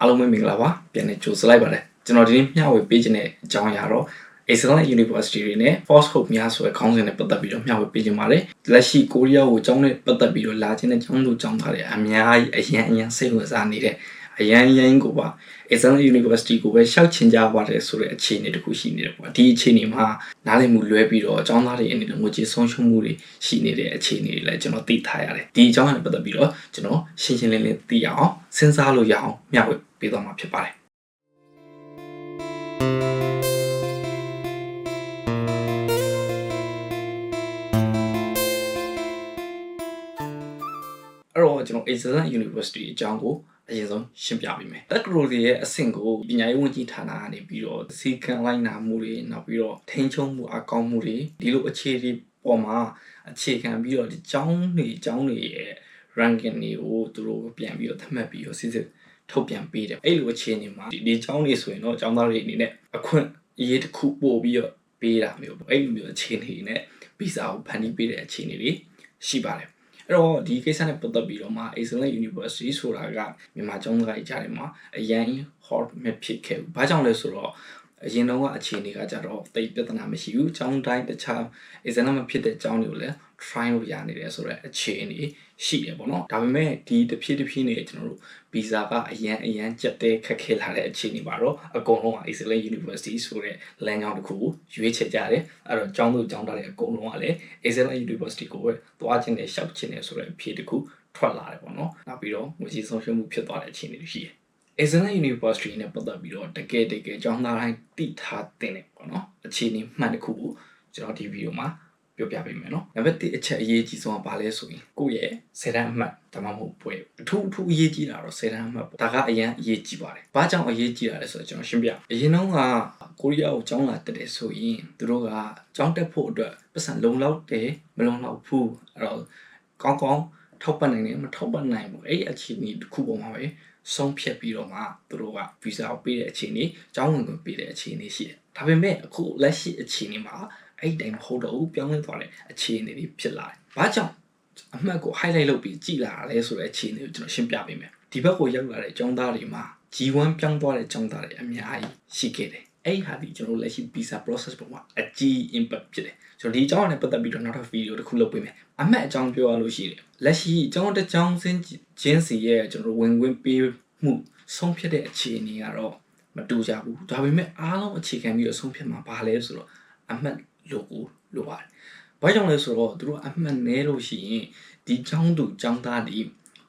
အားလုံးပဲမင်္ဂလာပါပြန်နေကြိုဆိုလိုက်ပါတယ်ကျွန်တော်ဒီနေ့မျှဝေပေးခြင်းတဲ့အကြောင်းအရာတော့ Excellent University တွေနဲ့ Force Hope များဆိုတဲ့ခေါင်းစဉ်နဲ့ပတ်သက်ပြီးတော့မျှဝေပေးခြင်းပါတယ်လက်ရှိကိုရီးယားကိုအကြောင်းနဲ့ပတ်သက်ပြီးတော့လာခြင်းတဲ့ကျောင်းသူကျောင်းသားတွေအများကြီးအရန်အရန်စိတ်ဝင်စားနေတဲ့ အရန်အရန်ကိုပါ Excellent University ကိုပဲရှောက်ချင်ကြပါတယ်ဆိုတဲ့အခြေအနေတစ်ခုရှိနေတယ်ပေါ့ဒီအခြေအနေမှာနားလည်မှုလွဲပြီးတော့အကြောင်းသားတွေအနေနဲ့ငွေကြေးဆုံးရှုံးမှုတွေရှိနေတဲ့အခြေအနေတွေလည်းကျွန်တော်သိထားရတယ်ဒီအကြောင်းနဲ့ပတ်သက်ပြီးတော့ကျွန်တော်ရှင်းရှင်းလင်းလင်းသိအောင်စဉ်းစားလို့ရအောင်မျှဝေပေးသွားမှာဖြစ်ပါတယ်အဲ့တော့ကျွန်တော် Excellent University အကြောင်းကို အရင်ဆုံးရှင်းပြပေးမယ်။တက္ကသိုလ်တွေရဲ့အဆင့်ကိုပညာရေးဝန်ကြီးဌာနကနေပြီးတော့စီကံလိုက်နာမှုတွေနောက်ပြီးတော့ထိန်းချုပ်မှုအကောင်းမှုတွေဒီလိုအခြေတွေပေါ်မှာအခြေခံပြီးတော့ဒီကျောင်းတွေကျောင်းတွေရဲ့ ranking တွေကိုသူတို့ပြန်ပြီးတော့သတ်မှတ်ပြီးတော့စစ်စစ်ထုတ်ပြန်ပေးတယ်။အဲ့လိုအခြေအနေမှာဒီဒီကျောင်းတွေဆိုရင်တော့ကျောင်းသားတွေအနေနဲ့အခွင့်အရေးတစ်ခုပို့ပြီးတော့ပေးတာမျိုးပေါ့။အဲ့လိုမျိုးအခြေအနေတွေနဲ့ဗီဇာကိုဖန်တီးပေးတဲ့အခြေအနေတွေရှိပါတယ်။ အဲ့တော့ဒီကိစ္စနဲ့ပတ်သက်ပြီးတော့မှ Excellent University ဆိုတာကမြန်မာကျောင်းသားတွေကြားထဲမှာအရန် hot မဖြစ်ခဲ့ဘူး။ဘာကြောင့်လဲဆိုတော့အရင်တော့ကအခြေအနေကကြတော့တိတ်ပြဿနာမရှိဘူး။ကျောင်းတိုင်းတခြား Excellent မဖြစ်တဲ့ကျောင်းတွေကိုလည်း try လို့ရနေတယ်ဆိုတော့အခြေအနေရှိတယ်ပေါ့နော်။ဒါပေမဲ့ဒီတစ်ဖြည်းတစ်ဖြည်းနဲ့ကျွန်တော်တို့ဗီဇာကအရန်အရန်ကြက်တဲခက်ခဲလာတဲ့အခြေအနေပါတော့အကုန်လုံးက Excellent University ဆိုတဲ့လမ်းကြောင်းတစ်ခုကိုရွေးချယ်ကြတယ်။အဲ့တော့ကျောင်းသူကျောင်းသားတွေအကုန်လုံးကလည်း Excellent University ကိုပဲသွားခြင်းနဲ့ရှောက်ခြင်းနဲ့ဆိုတဲ့အဖြေတစ်ခုထွက်လာတယ်ပေါ့နော်။နောက်ပြီးတော့ငွေကြေးဆုံးရှုံးမှုဖြစ်သွားတဲ့အခြေအနေတွေရှိတယ်။ Excellent University နဲ့ပတ်သက်ပြီးတော့တကယ်တကယ်ကျောင်းသားတိုင်းသိထားတဲ့ပေါ့နော်။အခြေအနေမှန်တစ်ခုကိုကျွန်တော်ဒီဗီဒီယိုမှာ ပြောပြပေးမယ်နော်နံပါတ်1အချက်အရေးကြီးဆုံးကဘာလဲဆိုရင်ကိုယ့်ရဲ့ဆယ်တန်းအမှတ်ဒါမှမဟုတ်ပွဲအထူးအထူးအရေးကြီးတာတော့ဆယ်တန်းအမှတ်ပေါ့ဒါကအရင်အရေးကြီးပါတယ်ဘာကြောင့်အရေးကြီးတာလဲဆိုတော့ကျွန်တော်ရှင်းပြအရင်တော့ကကိုရီးယားကိုကျောင်းလာတက်တယ်ဆိုရင်သူတို့ကကျောင်းတက်ဖို့အတွက်ပတ်စံလုံလောက်တယ်မလုံလောက်ဘူးအဲ့တော့ကောင်းကောင်းထောက်ပံ့နိုင်တယ်မထောက်ပံ့နိုင်ဘူးအဲ့ဒီအခြေအနေတစ်ခုပေါ်မှာပဲဆုံးဖြတ်ပြီးတော့မှသူတို့ကဗီဇာကိုပေးတဲ့အခြေအနေကျောင်းဝင်ခွင့်ပေးတဲ့အခြေအနေရှိတယ်ဒါပေမဲ့အခုလက်ရှိအခြေအနေမှာ အဲ့ဒီတိုင်းမဟုတ်တော့ဘူးပြောင်းလဲသွားတဲ့အခြေအနေတွေဖြစ်လာတယ်။ဘာကြောင့်အမှတ်ကို highlight လုပ်ပြီးကြည်လာတာလဲဆိုတဲ့အခြေအနေကိုကျွန်တော်ရှင်းပြပေးမယ်။ဒီဘက်ကိုရောက်လာတဲ့ကျောင်းသားတွေမှာ G1 ပြောင်းသွားတဲ့ကျောင်းသားတွေအများကြီးရှိခဲ့တယ်။အဲ့ဒီဟာဒီကျွန်တော်လက်ရှိ visa process ပေါ်မှာအကြီး impact ဖြစ်တယ်။ကျွန်တော်ဒီအကြောင်းနဲ့ပတ်သက်ပြီးတော့နောက်ထပ်ဗီဒီယိုတစ်ခုလုပ်ပေးမယ်။အမှတ်အကြောင်းပြောရလို့ရှိတယ်။လက်ရှိကျောင်းတစ်ကျောင်းစင်းချင်းစီရဲ့ကျွန်တော်ဝင်ဝင်ပေးမှုဆုံးဖြတ်တဲ့အခြေအနေကတော့မတူကြဘူး။ဒါပေမဲ့အားလုံးအခြေခံပြီးတော့ဆုံးဖြတ်မှာဘာလဲဆိုတော့အမှတ် လို့ကိုလိုပါတယ်။ဘာကြောင့်လဲဆိုတော့သူတို့အမှန်နဲလို့ရှိရင်ဒီကျောင်းသူကျောင်းသားတွေ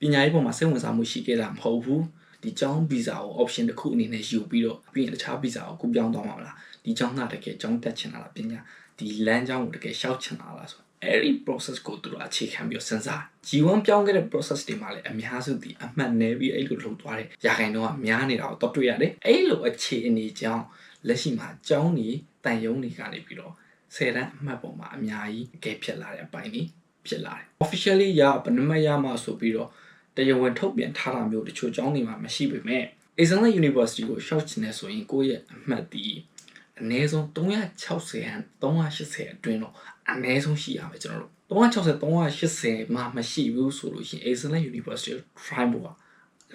ပညာရေးပေါ်မှာစိတ်ဝင်စားမှုရှိခဲ့တာမဟုတ်ဘူး။ဒီကျောင်းဗီဇာကို option တစ်ခုအနေနဲ့ယူပြီးတော့ပြီးရင်တခြားဗီဇာကိုကူပြောင်းသွားမှာမလား။ဒီကျောင်းသားတကယ်ကျောင်းတက်ချင်တာလားပညာဒီလမ်းကြောင်းကိုတကယ်ရှောက်ချင်တာလားဆိုအဲ့ဒီ process ကိုသူတို့အခြေခံပြီးစဉ်းစား G1 ပြောင်းခဲ့တဲ့ process တွေမှာလည်းအများစုဒီအမှတ်နဲပြီးအဲ့လိုလုပ်သွားတယ်ရာခိုင်နှုန်းကများနေတာကိုတော့တွေ့ရတယ်အဲ့လိုအခြေအနေကြောင့်လက်ရှိမှာကျောင်းကြီးတန်ယုံတွေကနေပြီးတော့ ဆယ်တန်းအမှတ်ပေါ်မှာအများကြီးအကဲဖြစ်လာတဲ့အပိုင်းကြီးဖြစ်လာတယ် officially ရဘယ်နှမရမှဆိုပြီးတော့တရားဝင်ထုတ်ပြန်ထားတာမျိုးတချို့ကျောင်းတွေမှာမရှိပေမဲ့ Excellent University ကိုရှောက်ချင်နေဆိုရင်ကိုယ့်ရဲ့အမှတ်ဒီအနည်းဆုံး360ဟန်380အတွင်းတော့အနည်းဆုံးရှိရမယ်ကျွန်တော်တို့360 380မှမရှိဘူးဆိုလို့ရှိရင် Excellent University ကို try ဖို့က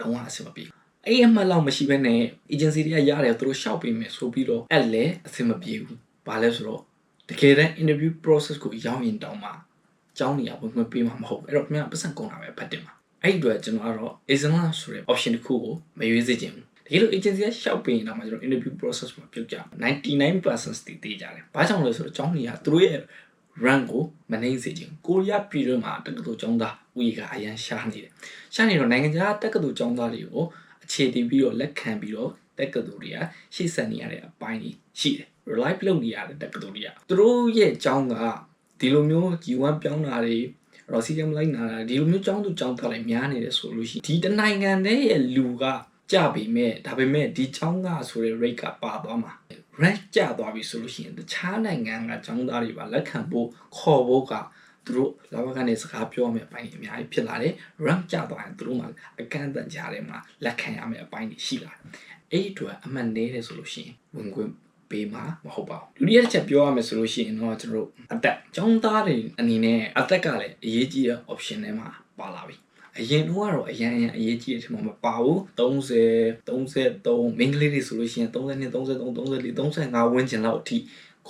လုံးဝအဆင်မပြေအဲ့အမှတ်လောက်မရှိဘဲနဲ့ agency တွေကရတယ်သူတို့ရှောက်ပေးမယ်ဆိုပြီးတော့အဲ့လည်းအဆင်မပြေဘူးဘာလဲဆိုတော့တ ကယ်တမ်း interview process ကိုရောက်ရင်တောင်မှကျောင်းနေရဝင်ခွင့်ပေးမှာမဟုတ်ဘူးအဲ့တော့ခင်ဗျာပတ်စံကုန်တာပဲဖတ်တင်မှာအဲ့ဒီအတွက်ကျွန်တော်ကတော့ Excellent ဆိုတဲ့ option တစ်ခုကိုမရွေးစေချင်ဘူးတကယ်လို့ agency ကရှောက်ပေးရင်တော့မှကျွန်တော် interview process မှာပြုတ်ကြ99%တည်တည်ကြတယ်ဘာကြောင့်လဲဆိုတော့ကျောင်းနေရသူတို့ရဲ့ rank ကိုမနှိမ့်စေချင်ကိုရီးယားပြည်တွင်းမှာတက္ကသိုလ်ကျောင်းသားဦးရေကအရန်ရှားနေတယ်ရှားနေတော့နိုင်ငံခြားတက္ကသိုလ်ကျောင်းသားတွေကိုအခြေတည်ပြီးတော့လက်ခံပြီးတော့တက္ကသိုလ်တွေကရှေ့ဆက်နေရတဲ့အပိုင်းကြီးရှိတယ် rely လုပ်နေရတဲ့တက္ကသိုလ်တွေကသူတို့ရဲ့အကြောင်းကဒီလိုမျိုး G1 ပြောင်းတာတွေရောစီယမ်လိုက်နာတာဒီလိုမျိုးကျောင်းသူကျောင်းသားတွေများနေတယ်ဆိုလို့ရှိရင်ဒီတနိုင်ငံတည်းရဲ့လူကကြပြီမဲ့ဒါပေမဲ့ဒီကျောင်းကဆိုတဲ့ rate ကပါသွားမှာ rank ကျသွားပြီဆိုလို့ရှိရင်တခြားနိုင်ငံကကျောင်းသားတွေပါလက်ခံဖို့ခေါ်ဖို့ကသူတို့လာဘကနေစကားပြောမယ်အပိုင်းအများကြီးဖြစ်လာတယ် rank ကျသွားရင်သူတို့မှအကန့်အသတ်ကြားထဲမှာလက်ခံရမယ်အပိုင်းတွေရှိလာတယ်အဲ့ဒီအတွက်အမှန်နေတယ်ဆိုလို့ရှိရင်ဝင်ခွင့် ပေးမှာမဟုတ်ပါဘူးလူတွေတစ်ချက်ပြောရမယ်ဆိုလို့ရှိရင်တော့ကျွန်တော်တို့အသက်ကျောင်းသားတွေအနေနဲ့အသက်ကလည်းအရေးကြီးတဲ့ option ထဲမှာပါလာပြီအရင်တော့ကတော့အရင်အရင်အရေးကြီးတဲ့ထင်မှာမပါဘူး30 33မိန်းကလေးတွေဆိုလို့ရှိရင်32 33 34 35ဝန်းကျင်လောက်အထိ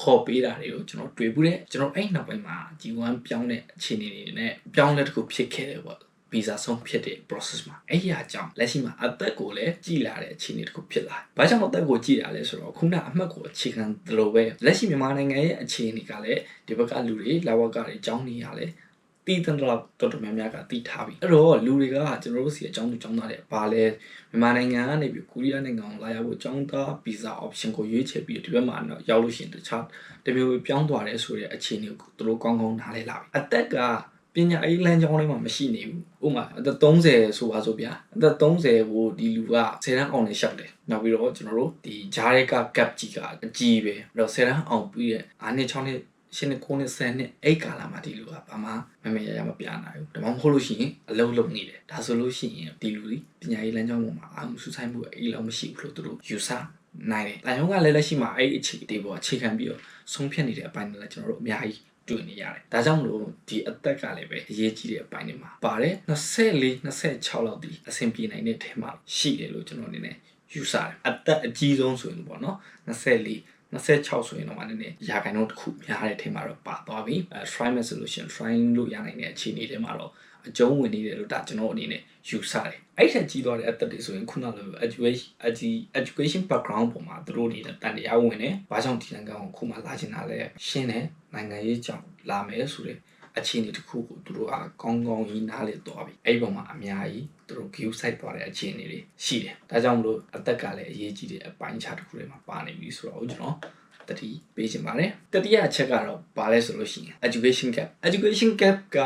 ခေါ်ပေးတာတွေကိုကျွန်တော်တွေ့ဘူးတဲ့ကျွန်တော်အဲ့နောက်ပိုင်းမှာ G1 ပြောင်းတဲ့အခြေအနေတွေနဲ့ပြောင်းလဲတစ်ခုဖြစ်ခဲ့တယ်ပေါ့ ဗီဇာဆုံးဖြစ်တဲ့ process မှာအဲ့ဒီအကြောင်းလက်ရှိမှာအသက်ကိုလည်းကြည်လာတဲ့အခြေအနေတစ်ခုဖြစ်လာ။ဘာကြောင့်အသက်ကိုကြည်လာလဲဆိုတော့ခုနအမှတ်ကိုအခြေခံသလိုပဲလက်ရှိမြန်မာနိုင်ငံရဲ့အခြေအနေကလည်းဒီဘက်ကလူတွေလာဝကတွေအကြောင်းနေရလဲတည်တဲ့တော့တော်တော်များများကတည်ထားပြီအဲ့တော့လူတွေကကျွန်တော်တို့စီအကြောင်းသူအကြောင်းသားတွေဘာလဲမြန်မာနိုင်ငံကနေပြီးကိုရီးယားနိုင်ငံကိုလာရဖို့အကြောင်းသားဗီဇာ option ကိုရွေးချယ်ပြီးဒီဘက်မှာတော့ရောက်လို့ရှိရင်တခြားတမျိုးပြောင်းသွားတယ်ဆိုတဲ့အခြေအနေကိုသူတို့ကောင်းကောင်းနားလည်လာပြီအသက်က ပညာရေးလမ်းကြောင်းလေးမှာမရှိနေဘူးဥပမာအသက်30ဆိုပါဆိုဗျာအသက်30ကိုဒီလူက10တန်းအောင်နေရှောက်တယ်နောက်ပြီးတော့ကျွန်တော်တို့ဒီဂျားရဲက gap ကြီးကအကြီးပဲအဲ့တော့10တန်းအောင်ပြီးတဲ့အားနှစ်6နှစ်ရှင်းနေ9နှစ်10နှစ်အဲ့ကာလမှာဒီလူကဘာမှမမေရရမပြနိုင်ဘူးဒါမှမဟုတ်လို့ရှိရင်အလုံးလုံးနေတယ်ဒါဆိုလို့ရှိရင်ဒီလူကြီးပညာရေးလမ်းကြောင်းပေါ်မှာအာမစူးဆိုင်မှုအဲ့လောက်မရှိဘူးလို့သူတို့ယူဆနိုင်တယ်။ဒါကြောင့်ကလည်းလက်ရှိမှာအဲ့ဒီအခြေအပေါ်အခြေခံပြီးတော့ဆုံးဖြတ်နေတဲ့အပိုင်းတွေလည်းကျွန်တော်တို့အများကြီး တွေ့နေရတယ်။ဒါကြောင့်မလို့ဒီအသက်ကလည်းပဲအရေးကြီးတဲ့အပိုင်းတွေမှာပါတယ်24 26လောက်ဒီအဆင်ပြေနိုင်တဲ့ထဲမှာရှိတယ်လို့ကျွန်တော်အနေနဲ့ယူဆတယ်။အသက်အကြီးဆုံးဆိုရင်ပေါ့နော်24 26ဆိုရင်တော့မနည်းနည်းရာခိုင်နှုန်းတစ်ခုများတဲ့ထဲမှာတော့ပါသွားပြီအဲ try မယ်ဆိုလို့ရှိရင် try လို့ရနိုင်တဲ့အခြေအနေတွေမှာတော့အကျုံးဝင်နေတယ်လို့ဒါကျွန်တော်အနေနဲ့ယူဆတယ်အဲ့ထက်ကြီးသွားတဲ့အသက်တွေဆိုရင်ခုနလို education education background ပုံမှာသူတို့အနေနဲ့တန်တရားဝင်တယ်ဘာကြောင့်ဒီနိုင်ငံကိုခုမှလာချင်တာလဲရှင်းတယ် နိုင်ငံရေးကြောင့်လာမယ်ဆိုတဲ့အခြေအနေတစ်ခုကိုသူတို့ကကောင်းကောင်းကြီးနားလည်သွားပြီအဲ့ဒီပုံမှာအများကြီးသူတို့ view site သွားတဲ့အခြေအနေတွေရှိတယ်ဒါကြောင့်မလို့အသက်ကလည်းအရေးကြီးတဲ့အပိုင်းခြားတစ်ခုတွေမှာပါနေပြီဆိုတော့ကျွန်တော် တတိပေးချင်ပါတယ်တတိယအချက်ကတော့ဘာလဲဆိုလို့ရှိရင် education gap education gap က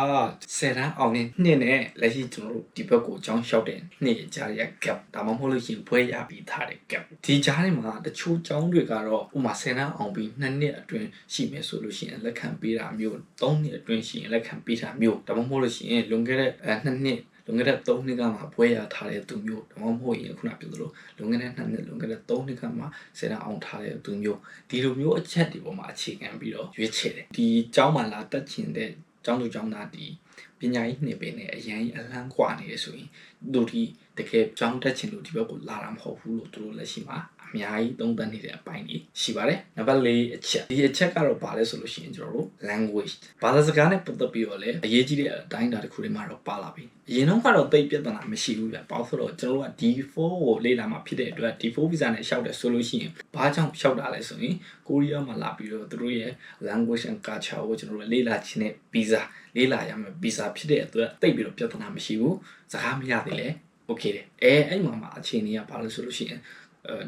10တန်းအောင်တဲ့နှစ်နဲ့လက်ရှိကျွန်တော်တို့ဒီဘက်ကိုအကြောင်းလျှောက်တဲ့နှစ်ကြားရ gap ဒါမှမဟုတ်လို့ရှိရင်ဘွဲရပြီးထားတဲ့ gap ဒီကြားထဲမှာတချို့ကျောင်းတွေကတော့ဥမာ10တန်းအောင်ပြီး2နှစ်အတွင်းရှိမယ်ဆိုလို့ရှိရင်လက်ခံပေးတာမျိုး3နှစ်အတွင်းရှိရင်လက်ခံပေးတာမျိုးဒါမှမဟုတ်လို့ရှိရင်လွန်ခဲ့တဲ့2နှစ် လွန်ခဲ့တဲ့3နှစ်ကမှဘွဲရထားတဲ့သူမျိုးဒါမှမဟုတ်ရင်ခုနပြောသလိုလွန်ခဲ့တဲ့2နှစ်လွန်ခဲ့တဲ့3နှစ်ကမှဆယ်တန်းအောင်ထားတဲ့သူမျိုးဒီလိုမျိုးအချက်တွေပေါ်မှာအခြေခံပြီးတော့ရွေးချယ်တယ်ဒီကျောင်းမှာလာတက်ချင်တဲ့ကျောင်းသူကျောင်းသားဒီပညာရေးနှစ်ပင်နဲ့အရန်အလန်းกว่าနေရဆိုရင်သူဒီတကယ်ကျောင်းတက်ချင်လို့ဒီဘက်ကိုလာတာမဟုတ်ဘူးလို့သူတို့လက်ရှိမှာ အများကြီးသုံးသပ်နေတဲ့အပိုင်းတွေရှိပါတယ်နံပါတ်၄အချက်ဒီအချက်ကတော့ဘာလဲဆိုလို့ရှိရင်ကျွန်တော်တို့ language ဘာသာစကားနဲ့ပတ်သက်ပြီးတော့လည်းအရေးကြီးတဲ့အတိုင်းအတာတစ်ခုတွေမှာတော့ပါလာပြီအရင်တော့ကတော့သိပြဿနာမရှိဘူးဗျပေါ့ဆိုတော့ကျွန်တော်တို့က D4 ကိုလေ့လာမှဖြစ်တဲ့အတွက် D4 ဗီဇာနဲ့လျှောက်တယ်ဆိုလို့ရှိရင်ဘာကြောင့်လျှောက်တာလဲဆိုရင်ကိုရီးယားမှာလာပြီးတော့သူတို့ရဲ့ language and culture ကိုကျွန်တော်တို့လေ့လာခြင်းနဲ့ဗီဇာလေ့လာရမယ်ဗီဇာဖြစ်တဲ့အတွက်သိပြီးတော့ပြဿနာမရှိဘူးစကားမရသေးလဲ okay တယ်အဲအဲ့မှာမှာအခြေအနေကဘာလို့ဆိုလို့ရှိရင်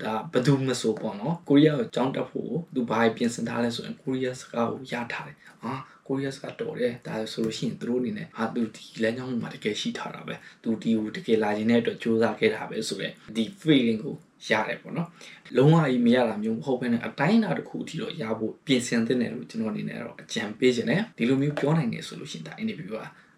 ဒါဘယ်သူမဆိုပေါ့နော်ကိုရီးယားကိုကြောင်းတက်ဖို့သူဘာပြင်ဆင်ထားလဲဆိုရင်ကိုရီးယားစကားကိုရထားတယ်ဟာကိုရီးယားစကားတော်တယ်ဒါဆိုလို့ရှိရင်သူတို့အနေနဲ့ဟာသူဒီလမ်းကြောင်းမှာတကယ်ရှိထားတာပဲသူဒီကိုတကယ်လာခြင်းတဲ့အတွက်စူးစမ်းခဲ့တာပဲဆိုတော့ဒီ feeling ကိုရတယ်ပေါ့နော်လုံးဝကြီးမရတာမျိုးမဟုတ်ဘဲနဲ့အတိုင်းအတာတစ်ခုအထိတော့ရဖို့ပြင်ဆင်သင့်တယ်လို့ကျွန်တော်အနေနဲ့တော့အကြံပေးခြင်းနဲ့ဒီလိုမျိုးပြောနိုင်နေဆိုလို့ရှိရင်ဒါ interview က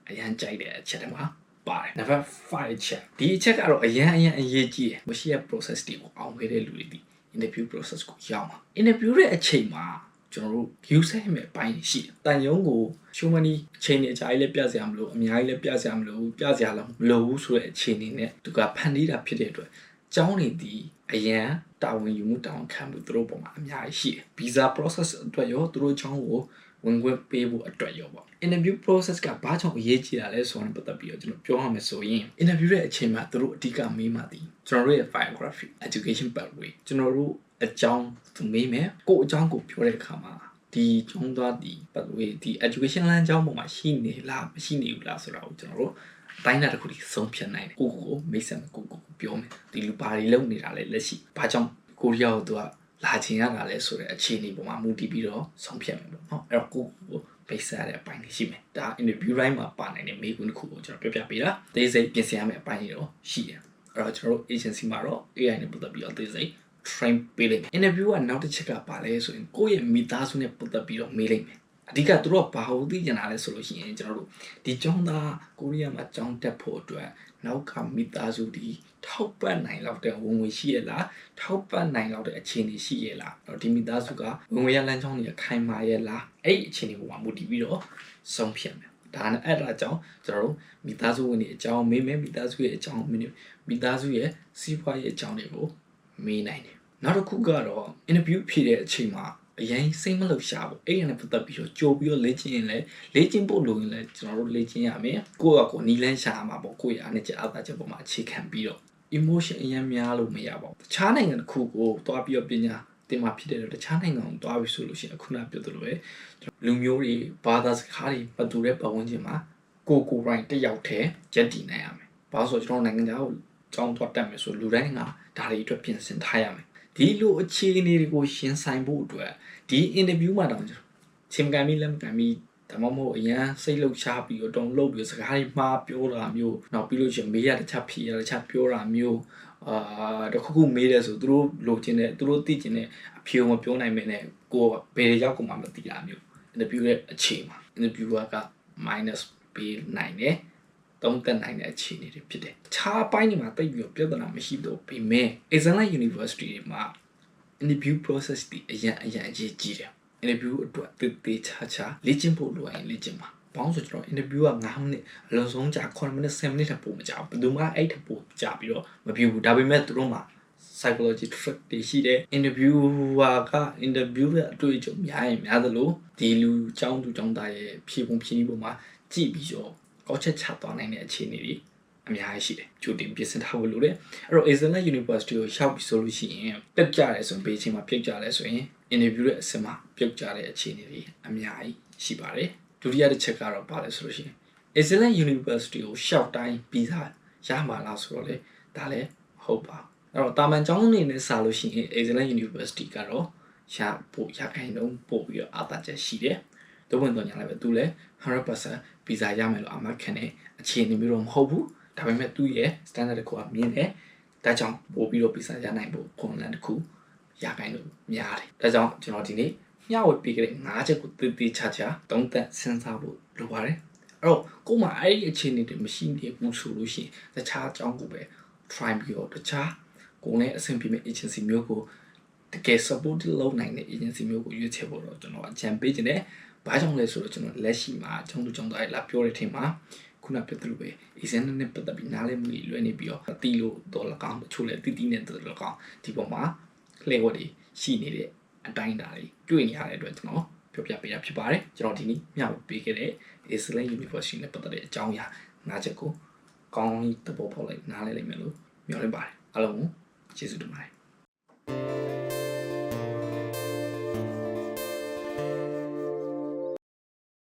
အရန်ကြိုက်တဲ့အချက်တွေမှာပါ တယ် number 5ချက်ဒီအချက်ကတော့အရန်အရန်အရေးကြီးတယ်မရှိရ process တွေကိုအောင်ခဲ့တဲ့လူတွေဒီ interview process ကိုရောက်မှာ interview ရဲ့အချိန်မှာကျွန်တော်တို့ view set မဲ့အပိုင်းရှိတယ်။တန်ယုံကို show money အချိန်နဲ့အကြာကြီးလည်းပြစရာမလိုအများကြီးလည်းပြစရာမလိုပြစရာလည်းမလိုဘူးဆိုတဲ့အချိန်နဲ့သူကဖန်တီးတာဖြစ်တဲ့အတွက်ကျောင်းနေဒီအရန်တာဝန်ယူမှုတာဝန်ခံမှုသူတို့ပုံမှာအများကြီးရှိတယ်။ visa process အတွက်ရောသူတို့ကျောင်းကို ဝင်ခွင့်ပေးဖို့အတွက်ရောပေါ့ interview process ကဘာကြောင့်အရေးကြီးတာလဲဆိုတော့ပတ်သက်ပြီးတော့ကျွန်တော်ပြောရမယ်ဆိုရင် interview ရဲ့အချိန်မှာသူတို့အဓိကမေးမှသည်ကျွန်တော်တို့ရဲ့ biography education pathway ကျွန်တော်တို့အကြောင်းသူမေးမယ်ကို့အကြောင်းကိုပြောတဲ့အခါမှာဒီကျောင်းသားဒီ pathway ဒီ education လမ်းကြောင်းပေါ်မှာရှိနေလားမရှိနေဘူးလားဆိုတာကိုကျွန်တော်တို့အတိုင်းအတာတစ်ခုထိဆုံးဖြတ်နိုင်တယ်ကိုကိုကိုမိတ်ဆက်ကိုကိုကိုပြောမယ်ဒီလူဘာတွေလုပ်နေတာလဲလက်ရှိဘာကြောင့်ကိုရီးယားကိုသူက လာချင်ရတာလဲဆိုတဲ့အခြေအနေပေါ်မှာမူတည်ပြီးတော့ဆုံးဖြတ်မယ်ပေါ့နော်အဲ့တော့ကိုကိုပိတ်ဆက်ရတဲ့အပိုင်းတွေရှိမယ်ဒါ interview line မှာပါနိုင်တဲ့မေးခွန်းတစ်ခုကိုကျွန်တော်ပြောပြပေးတာသေစိတ်ပြင်ဆင်ရမယ့်အပိုင်းတွေတော့ရှိတယ်အဲ့တော့ကျွန်တော်တို့ agency မှာတော့ AI နဲ့ပတ်သက်ပြီးတော့သေစိတ် train ပေးလိုက်မယ် interview ကနောက်တစ်ချက်ကပါလဲဆိုရင်ကိုယ့်ရဲ့မိသားစုနဲ့ပတ်သက်ပြီးတော့မေးလိုက်မယ် အဓိကသူတို့ကဘာလို့သိကျင်တာလဲဆိုလို့ရှိရင်ကျွန်တော်တို့ဒီကျောင်းသားကိုရီးယားမှာကျောင်းတက်ဖို့အတွက်နောက်ကမိသားစုဒီထောက်ပံ့နိုင်လောက်တဲ့ဝင်ငွေရှိရလားထောက်ပံ့နိုင်လောက်တဲ့အခြေအနေရှိရလားအဲ့တော့ဒီမိသားစုကဝင်ငွေရလမ်းကြောင်းတွေခိုင်မာရလားအဲ့ဒီအခြေအနေကိုမှမူတည်ပြီးတော့ဆုံးဖြတ်မယ်ဒါနဲ့အဲ့ဒါကြောင့်ကျွန်တော်တို့မိသားစုဝင်တွေအကြောင်းမေးမယ်မိသားစုရဲ့အကြောင်းမေးမယ်မိသားစုရဲ့စီးပွားရေးအကြောင်းတွေကိုမေးနိုင်တယ်နောက်တစ်ခုကတော့ interview ဖြေတဲ့အချိန်မှာ အရင်စိတ်မလှုပ်ရှားဘူးအဲ့ဒီနဲ့ပတ်သက်ပြီးတော့ကြိုပြီးတော့လေ့ကျင့်ရင်လည်းလေ့ကျင့်ဖို့လိုရင်လည်းကျွန်တော်တို့လေ့ကျင့်ရမယ်ကိုယ့်အကိုနီလန်းရှာမှာပေါ့ကိုယ့်ရဲ့အားနဲ့ချက်အားသာချက်ပေါ်မှာအခြေခံပြီးတော့ emotion အရင်များလို့မရပါဘူးတခြားနိုင်ငံတစ်ခုကိုသွားပြီးတော့ပညာတင်မှာဖြစ်တဲ့တော့တခြားနိုင်ငံကိုသွားပြီးဆိုလို့ရှိရင်အခုနပြောသလိုပဲလူမျိုးတွေဘာသာစကားတွေမတူတဲ့ပတ်ဝန်းကျင်မှာကိုကိုရိုင်းတစ်ယောက်တည်းရက်တည်နိုင်ရမယ်။ဘာလို့ဆိုတော့ကျွန်တော်နိုင်ငံသားကိုကြောင်းသွားတက်မယ်ဆိုလူတိုင်းကဒါတွေအတွက်ပြင်ဆင်ထားရမယ်။ ဒီလိုအခြေအနေတွေကိုရှင်းဆိုင်ဖို့အတွက်ဒီ interview မှာတော့ချင်းကန်ပြီးလက်မကန်ပြီးဒါမှမဟုတ်အရန်စိတ်လှုပ်ရှားပြီးတော့တုံလှုပ်ပြီးစကားတွေမှားပြောတာမျိုးနောက်ပြီးလို့ရှိရင်မေးရတခြားဖြေရတခြားပြောတာမျိုးအာတခုခုမေးတယ်ဆိုသူတို့လိုချင်တဲ့သူတို့သိချင်တဲ့အဖြေမပြောနိုင်မင်းနဲ့ကိုယ်ဘယ်ရောက်ကုန်မှမသိတာမျိုး interview ရဲ့အခြေမှာ interviewer က minus ပေးနိုင်တယ် သုံးသက်နိုင်တဲ့အခြေအနေတွေဖြစ်တယ်။ခြားပိုင်းတွေမှာတိတ်ပြီးတော့ပြဿနာမရှိတော့ပေမဲ့ Exana University တွေမှာ interview process တွေအရင်အရင်အရေးကြီးတယ်။ interview အတွက်တေးသေးချာချာလေ့ကျင့်ဖို့လိုရင်လေ့ကျင့်ပါ။ဘောင်းဆိုကျွန်တော် interview က9မိနစ်အလုံးစုံကြာ9မိနစ်10မိနစ်ထပ်ပို့မကြဘူး။ဘယ်သူမှအဲ့ထပ်ပို့ကြပြီးတော့မပြဘူး။ဒါပေမဲ့သူတို့မှာ psychology trick တွေရှိတယ် interviewer က interview ရဲ့အတွေ့အကြုံများရင်များသလိုဒီလူចောင်းသူចောင်းသားရဲ့ဖြေပုံဖြေနည်းပုံမှာကြည့်ပြီးတော့ ကောက်ချက်ချသွားနိုင်တဲ့အခြေအနေတွေအများကြီးရှိတယ်ကြိုတင်ပြင်ဆင်ထားဖို့လိုတယ်အဲ့တော့ Arizona University ကိုရောက်ပြီဆိုလို့ရှိရင်ပြတ်ကြတယ်ဆိုရင်ဘေးချင်းမှာပြတ်ကြတယ်ဆိုရင် interview ရဲ့အစမှာပြုတ်ကြတဲ့အခြေအနေတွေအများကြီးရှိပါတယ်ဒုတိယတစ်ချက်ကတော့ပါလဲဆိုလို့ရှိရင် Arizona University ကိုရှောက်တိုင်းပြီးသားရမှာလားဆိုတော့လေဒါလည်းဟုတ်ပါအဲ့တော့တာမန်ကျောင်းအနေနဲ့စာလို့ရှိရင် Arizona University ကတော့ရပို့ရခိုင်တော့ပို့ပြီးတော့အားသာချက်ရှိတယ်။ တို့ဝင်တော့ညာလည်းပဲသူလည်း100%ဗီဇာရမယ်လို့အမှတ်ခံတဲ့အခြေအနေမျိုးတော့မဟုတ်ဘူး။ဒါပေမဲ့သူ့ရဲ့ standard တစ်ခုကမြင်တယ်။ဒါကြောင့်ပို့ပြီးတော့ဗီဇာရနိုင်ဖို့ခွန်လန်တစ်ခုရခိုင်လို့များတယ်။ဒါကြောင့်ကျွန်တော်ဒီနေ့မျှဝေပေးခဲ့တဲ့၅ချက်ကိုတည်တည်ချာချာတုံးသက်စဉ်းစားဖို့လိုပါတယ်။အဲ့တော့ကို့မှာအဲ့ဒီအခြေအနေတွေမရှိနေဘူးဆိုလို့ရှိရင်တခြားအကြောင်းကိုပဲ try ပြီးတော့တခြားကိုယ်နဲ့အဆင်ပြေမဲ့ agency မျိုးကိုတကယ် support လုပ်နိုင်တဲ့ agency မျိုးကိုရွေးချယ်ဖို့တော့ကျွန်တော်အကြံပေးခြင်းတယ်။ ဘာကြောင့်လဲဆိုတော့ကျွန်တော်လက်ရှိမှာကျောင်းသူကျောင်းသားတွေလာပြောတဲ့ထင်မှာခုနပြောသလိုပဲ exam နဲ့ပတ်သက်ပြီးနားလည်မှုတွေလွယ်နေပြီးတော့အတီးလို့တော့လကောင်းတချို့လည်းတီးတီးနဲ့တော့လကောင်းဒီပေါ်မှာလှည့်ဝက်တွေရှိနေတဲ့အတိုင်းအတာတွေတွေ့နေရတဲ့အတွက်ကျွန်တော်ပြောပြပေးတာဖြစ်ပါတယ်ကျွန်တော်ဒီနေ့မျှဝေပေးခဲ့တဲ့ Islam University နဲ့ပတ်သက်တဲ့အကြောင်းအရာ၅ချက်ကိုကောင်းသဘောပေါက်လိုက်နားလည်လိမ့်မယ်လို့မျှော်လင့်ပါတယ်အားလုံးကိုကျေးဇူးတင်ပါတယ်